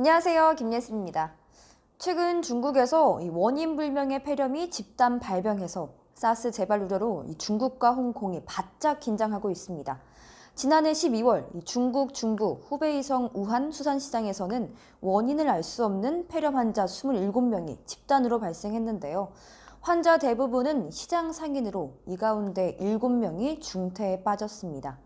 안녕하세요. 김예슬입니다. 최근 중국에서 이 원인 불명의 폐렴이 집단 발병해서 사스 재발 우려로 이 중국과 홍콩이 바짝 긴장하고 있습니다. 지난해 12월 이 중국 중부 후베이성 우한 수산시장에서는 원인을 알 수 없는 폐렴 환자 27명이 집단으로 발생했는데요. 환자 대부분은 시장 상인으로 이 가운데 7명이 중태에 빠졌습니다.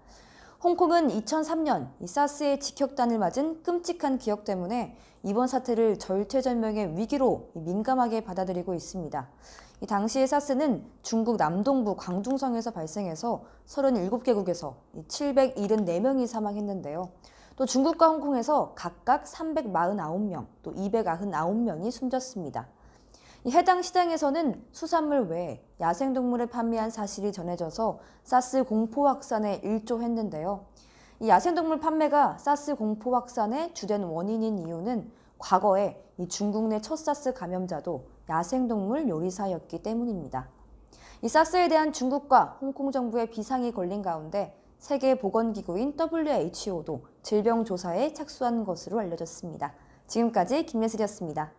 홍콩은 2003년 이 사스의 직격탄을 맞은 끔찍한 기억 때문에 이번 사태를 절체절명의 위기로 민감하게 받아들이고 있습니다. 이 당시의 사스는 중국 남동부 광둥성에서 발생해서 37개국에서 774명이 사망했는데요. 또 중국과 홍콩에서 각각 349명, 또 299명이 숨졌습니다. 이 해당 시장에서는 수산물 외에 야생동물을 판매한 사실이 전해져서 사스 공포 확산에 일조했는데요. 이 야생동물 판매가 사스 공포 확산의 주된 원인인 이유는 과거에 이 중국 내 첫 사스 감염자도 야생동물 요리사였기 때문입니다. 이 사스에 대한 중국과 홍콩 정부의 비상이 걸린 가운데 세계보건기구인 WHO도 질병 조사에 착수한 것으로 알려졌습니다. 지금까지 김예슬이었습니다.